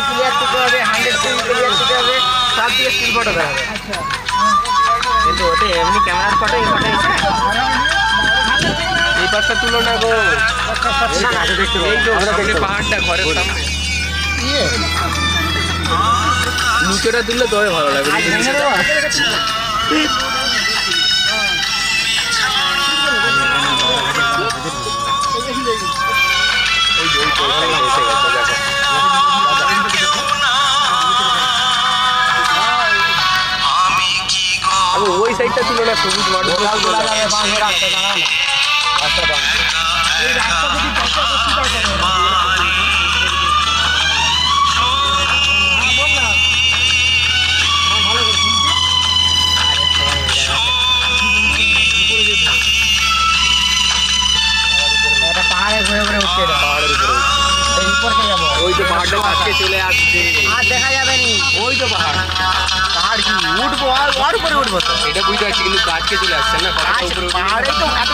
Clear দিতে হবে hundred Simi clear দিতে হবে সব কিন্তু ওতে এমনি ক্যামেরার ফটো এই ফটো এসে এই পাশটা তুলো না গো পাহাড়টা ঘরের সামনে নিচেটা তুললে তবে ভালো লাগবে সাইডটা তুলো না সবুজ মাঠ। উপরকে ওই তো পাহাড়টা কাছে চলে আসছে। আর দেখা যাবে নি। ওই তো পাহাড়। আর উপরে উঠবো তো। এটা বুঝতে পারছি কিন্তু কাজকে চলে আসছে না তো এত